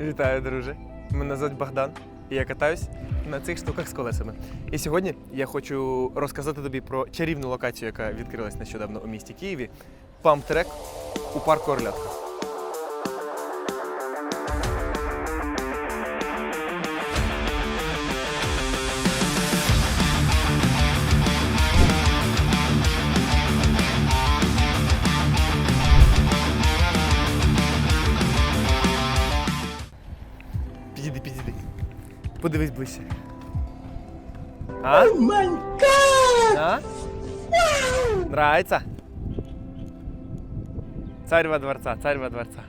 Вітаю, друже. Мене звуть Богдан, і я катаюсь на цих штуках з колесами. І сьогодні я хочу розказати тобі про чарівну локацію, яка відкрилась нещодавно у місті Києві. Памп-трек у парку Орлятка. Подивись ближче. А? А? Нравится? Царь во дворца, царь во дворца.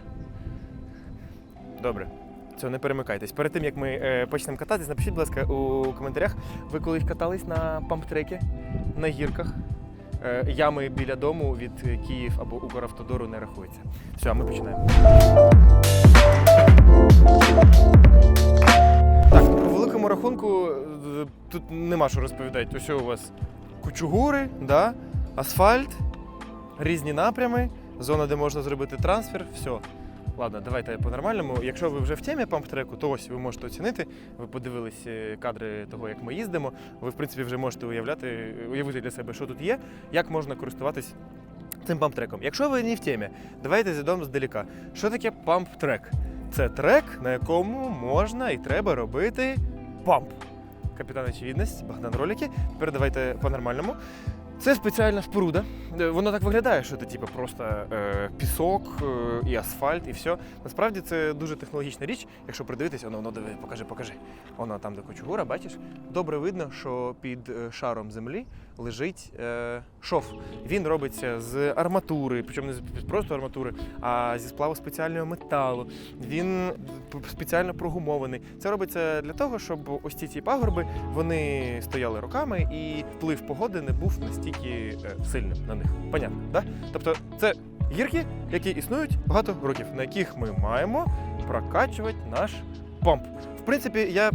Добре. Все, не перемикайтесь. Перед тим як ми е, почнемо кататись, напишіть, будь ласка, у коментарях, ви колись катались на памп-трекі, на гірках. Е, ями біля дому від Київ або Укравтодору не рахуються. Все, а ми починаємо. Нема що розповідати. Ось у вас кучугури, да? асфальт, різні напрями, зона, де можна зробити трансфер, все. Ладно, давайте по-нормальному. Якщо ви вже в темі памп-треку, то ось ви можете оцінити. Ви подивились е, кадри того, як ми їздимо. Ви, в принципі, вже можете уявляти, уявити для себе, що тут є, як можна користуватись цим памп-треком. Якщо ви не в темі, давайте зайдемо здалека. Що таке памп-трек? Це трек, на якому можна і треба робити памп. Капітан очевидність, Богдан Роліки. Тепер давайте по-нормальному. Це спеціальна споруда. Е, Воно так виглядає, що це типу, просто е, пісок е, і асфальт, і все. Насправді це дуже технологічна річ. Якщо придивитися, воно, воно диви, покажи, покажи. Воно там, де кочугура, бачиш, добре видно, що під е, шаром землі лежить е, шов. Він робиться з арматури, причому не з просто арматури, а зі сплаву спеціального металу. Він спеціально прогумований. Це робиться для того, щоб ось ці ці пагорби вони стояли роками і вплив погоди не був настільки е, сильним на них. Понятно, да? Тобто це гірки, які існують багато років, на яких ми маємо прокачувати наш помп. В принципі, я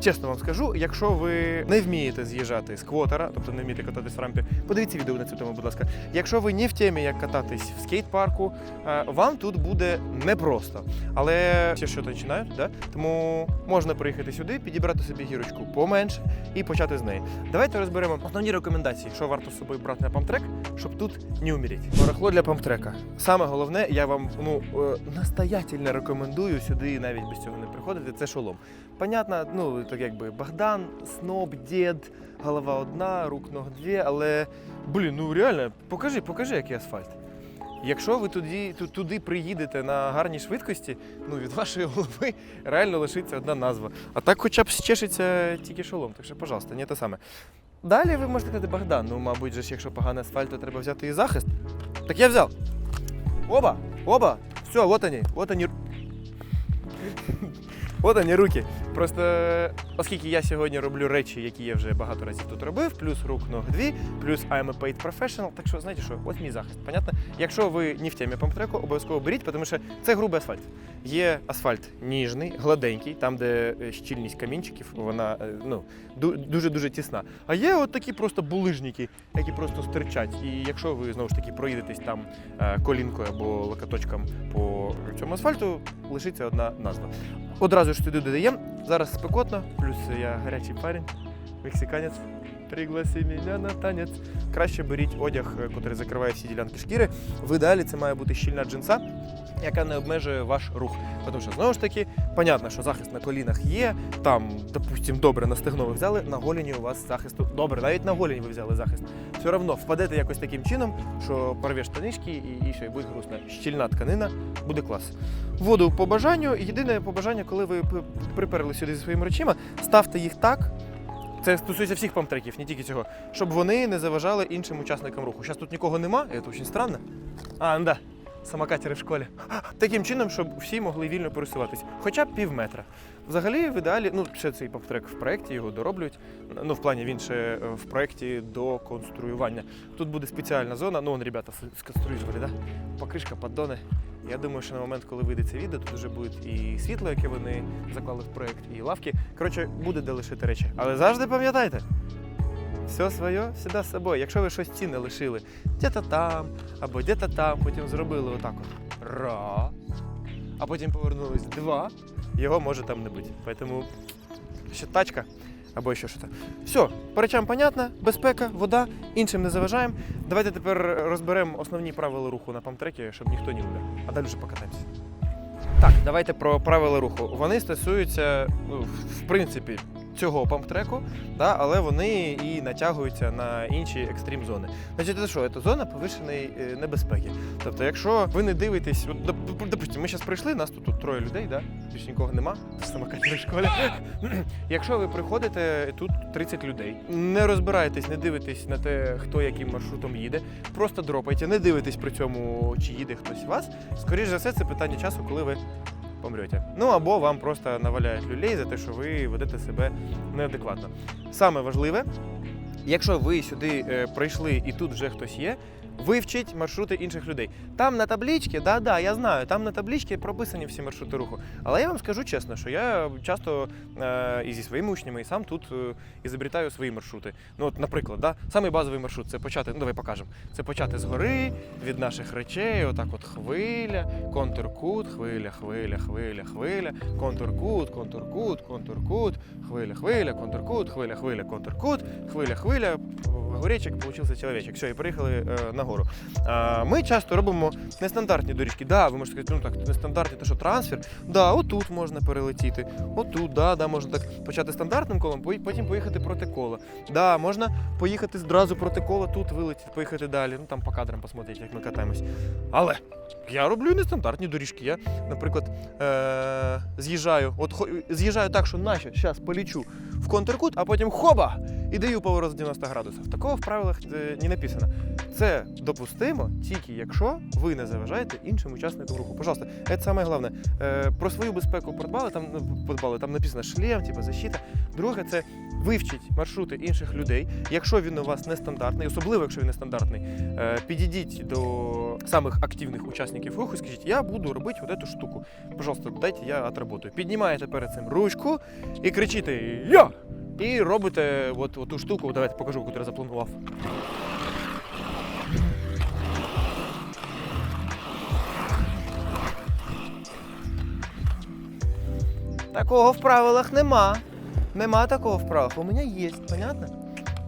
чесно вам скажу, якщо ви не вмієте з'їжджати з квотера, тобто не вмієте кататись в рампі, подивіться відео на цю тему, будь ласка. Якщо ви не в темі, як кататись в скейт-парку, е, вам тут буде непросто. Але всі що починають, да? тому можна приїхати сюди, підібрати собі гірочку поменше і почати з неї. Давайте розберемо основні рекомендації, що варто з собою брати на памптрек, щоб тут не умереть. Барахло для памптрека. Саме головне, я вам ну е, настоятельно рекомендую сюди навіть без цього не приходити. Це шолом. Понятно, ну так якби Богдан, сноб, дід, голова одна, рук ног дві, але блін, ну реально, покажи, покажи, який асфальт. Якщо ви туди, туди приїдете на гарній швидкості, ну від вашої голови реально лишиться одна назва. А так хоча б щешиться тільки шолом. Так що, пожалуйста, не те саме. Далі ви можете казати Богдан, ну, мабуть, же якщо поганий асфальт, то треба взяти і захист. Так я взяв. Оба! Оба! Все, вот они, вот они. От вони руки. Просто оскільки я сьогодні роблю речі, які я вже багато разів тут робив, плюс рук ног дві, плюс I'm a paid professional, так що знаєте що, ось мій захист. Понятно? Якщо ви не в темі памптреку, обов'язково беріть, тому що це грубий асфальт. Є асфальт ніжний, гладенький, там, де е, щільність камінчиків, вона е, ну, дуже дуже тісна. А є от такі просто булижники, які просто стирчать. І якщо ви знову ж таки проїдетесь там е, колінкою або локоточком по цьому асфальту, лишиться одна назва. Одразу ж сюди додаємо. Зараз спекотно, плюс я гарячий парень, мексиканець. Пригласи мене на танець. Краще беріть одяг, е, який закриває всі ділянки шкіри. В ідеалі це має бути щільна джинса, яка не обмежує ваш рух. Тому що знову ж таки, понятно, що захист на колінах є. Там, допустим, добре на стегно ви взяли, на голені у вас захисту добре, навіть на голені ви взяли захист. Все одно впадете якось таким чином, що порвеш штанишки і, і ще й буде грустно. Щільна тканина буде клас. Воду по бажанню. Єдине побажання, коли ви приперли сюди зі своїми речима, ставте їх так. Це стосується всіх памтреків, не тільки цього, щоб вони не заважали іншим учасникам руху. Зараз тут нікого нема, це дуже странно. А, да, самокатери в школі. Таким чином, щоб всі могли вільно пересуватись, хоча б пів метра. Взагалі, в ідеалі, ну ще цей памптрек в проєкті, його дороблюють. Ну, в плані він ще е, в проєкті до конструювання. Тут буде спеціальна зона. Ну, вон, ребята сконструювали, да? Покришка, поддони. Я думаю, що на момент, коли вийде це відео, тут вже буде і світло, яке вони заклали в проєкт, і лавки. Коротше, буде де лишити речі. Але завжди пам'ятайте, все своє всегда з собою. Якщо ви щось цінне лишили де-то там або де-то там, потім зробили отак от. Раз. а потім повернулись два, його може там не бути. Тому ще тачка або ще щось. Все, по речам понятно, безпека, вода, іншим не заважаємо. Давайте тепер розберемо основні правила руху на памтрекі, щоб ніхто не умер. А далі вже покатаємося. Так, давайте про правила руху. Вони стосуються, ну, в принципі, цього памптреку, да, але вони і натягуються на інші екстрім зони. Значить, це що? Це зона повищеної е, небезпеки. Тобто, якщо ви не дивитесь, от, допустимо, ми зараз прийшли, нас тут, тут троє людей, да? більш нікого нема в школі. Якщо ви приходите, тут 30 людей, не розбираєтесь, не дивитесь на те, хто яким маршрутом їде, просто дропайте, не дивитесь при цьому, чи їде хтось вас. Скоріше за все, це питання часу, коли ви помрете. Ну або вам просто наваляють люлей за те, що ви ведете себе неадекватно. Саме важливе, якщо ви сюди е, прийшли і тут вже хтось є. Вивчіть маршрути інших людей. Там на табличці, да, да, я знаю, там на табличці прописані всі маршрути руху. Але я вам скажу чесно, що я часто е, і зі своїми учнями, і сам тут е, ізобретаю свої маршрути. Ну, от, наприклад, да, самий базовий маршрут це почати, ну давай покажемо. Це почати з гори, від наших речей, отак от хвиля, контур-кут, хвиля, хвиля, хвиля, хвиля, контур-кут, контур-кут, контур-кут, хвиля, хвиля, контур-кут, хвиля, хвиля, контур-кут, хвиля, хвиля, огуречок, получився чоловічок. Все, і приїхали е, нагору. А, ми часто робимо нестандартні доріжки. Да, ви можете сказати, ну так, нестандартні, то що трансфер. Да, отут можна перелетіти, отут, да, да, можна так почати стандартним колом, потім поїхати проти кола. Да, можна поїхати зразу проти кола, тут вилетіти, поїхати далі. Ну там по кадрам посмотрите, як ми катаємось. Але я роблю нестандартні доріжки. Я, наприклад, е- з'їжджаю, от з'їжджаю так, що наче зараз полічу в контркут, а потім хоба! І даю поворот з 90 градусів. Такого в правилах е, не написано. Це допустимо тільки якщо ви не заважаєте іншим учасникам руху. Пожалуйста, це саме головне. Е, про свою безпеку подбали, там ну, подбали, там написано шлем, типу защита. Друге, це вивчіть маршрути інших людей. Якщо він у вас нестандартний, особливо якщо він нестандартний, е, підійдіть до самих активних учасників руху і скажіть, я буду робити от цю штуку. Пожалуйста, дайте я отработаю. Піднімаєте перед цим ручку і кричите Я! І робите от, от ту штуку, давайте покажу, яку я запланував. Такого в правилах нема. Нема такого в правилах. У мене є, понятно?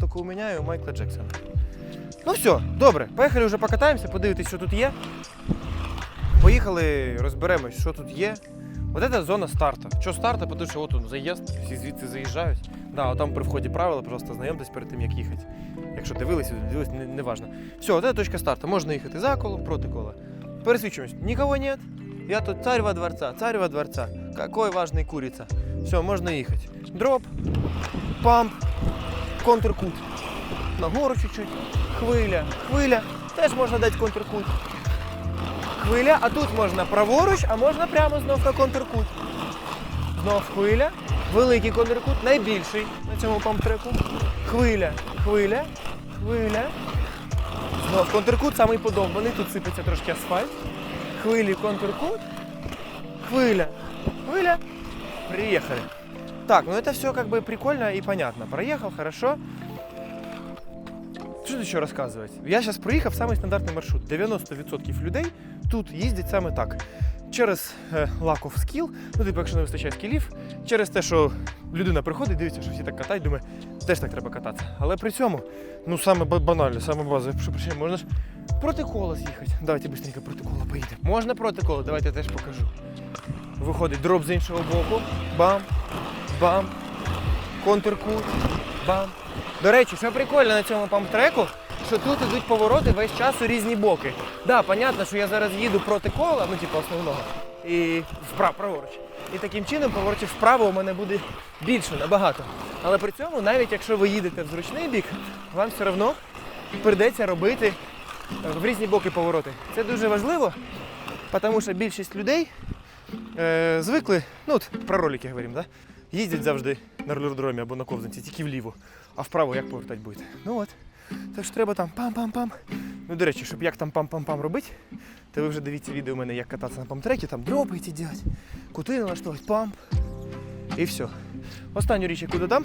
Тільки у мене і у Майкла Джексона. Ну все, добре, поїхали вже покатаємося, подивитись, що тут є. Поїхали, розберемось, що тут є. От це зона старту. Що старта? Тому що от он заїзд, всі звідси заїжджають. Да, там при вході правила, просто знайомтесь перед тим, як їхати. Якщо дивилися, дивились, не, не важно. Все, от це точка старту. Можна їхати за колом, проти кола. Пересвідчуємось. Никого нет. Я тут царь во дворца, царь во дворца. Какой важный курица. Все, можно ехать. Дроп, памп, контркут. Нагору чуть-чуть. Хвиля, хвиля. Теж можна дати контркут. Хвиля, а тут можна праворуч, а можна прямо знов на контркут. Знов хвиля. Великий контркут, найбільший на цьому памптреку. Хвиля, хвиля, хвиля. Знов контркут самий подобаний. Тут сипеться трошки асфальт. Хвилі контркут. Хвиля. Хвиля. Приехали. Так, ну это все как бы прикольно и понятно. Проехал, хорошо. Що тут ще розказувати? Я зараз проїхав самий стандартний маршрут. 90% людей тут їздять саме так. Через е, lack of skill, ну типу, якщо не вистачає скілів, через те, що людина приходить, дивиться, що всі так катають, думає, теж так треба кататися. Але при цьому, ну саме ба- банальне, саме базове, що причому, можна ж проти кола з'їхати. Давайте швидко проти кола поїдемо. Можна проти кола, давайте я теж покажу. Виходить дроп з іншого боку. Бам, бам, контркут, бам. До речі, що прикольно на цьому памптреку, що тут ідуть повороти весь час у різні боки. Да, понятно, що я зараз їду проти кола, ну типу основного, і вправо, праворуч. І таким чином поворотів вправо у мене буде більше набагато. Але при цьому, навіть якщо ви їдете в зручний бік, вам все одно прийдеться робити е, в різні боки повороти. Це дуже важливо, тому що більшість людей е, звикли, ну от про ролики говоримо, да? їздять завжди на ролердромі або на ковзанці, тільки вліво, а вправо як повертати будете. Ну от. Так що треба там пам-пам-пам. Ну, до речі, щоб як там пам-пам-пам робити, то ви вже дивіться відео у мене, як кататися на памтрекі, там дропи ці делать, кути налаштовувати, памп. І все. Останню річ, яку додам,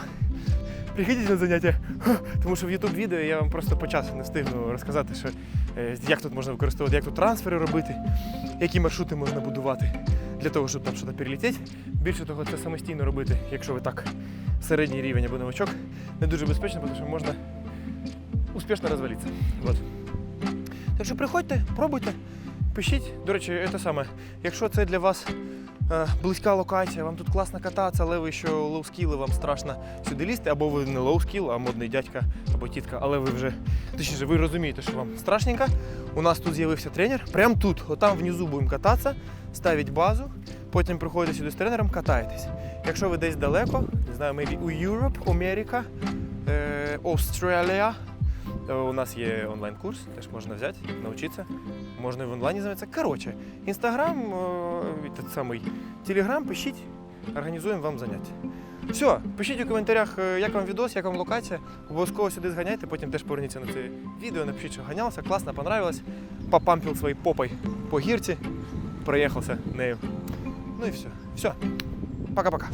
приходіть на заняття. Тому що в YouTube відео я вам просто по часу не встигну розказати, що, е, як тут можна використовувати, як тут трансфери робити, які маршрути можна будувати. Для того, щоб там щось перелетіти. Більше того, це самостійно робити, якщо ви так середній рівень або новачок, не дуже безпечно, тому що можна успішно розвалитися. Вот. Так що приходьте, пробуйте, пишіть. До речі, це саме, якщо це для вас близька локація, вам тут класно кататися, але ви що лоу-скіли, вам страшно сюди лізти, або ви не лоу-скіл, а модний дядька або тітка, але ви вже, точніше, ви розумієте, що вам страшненько. У нас тут з'явився тренер, прямо тут, отам внизу будемо кататися, ставить базу, потім приходите сюди з тренером, катаєтесь. Якщо ви десь далеко, не знаю, maybe у Europe, Америка, е, Австралія, е, у нас є онлайн-курс, теж можна взяти, навчитися. Можна і в онлайні займатися. Коротше, інстаграм, самий телеграм, пишіть, організуємо вам заняття. Все, пишіть у коментарях, як вам відос, як вам локація. Обов'язково сюди зганяйте, потім теж поверніться на це відео, напишіть, що ганявся, класно, понравилось. Попампив своєю попой по гірці, проїхався нею. Ну і все. Все. Пока-пока.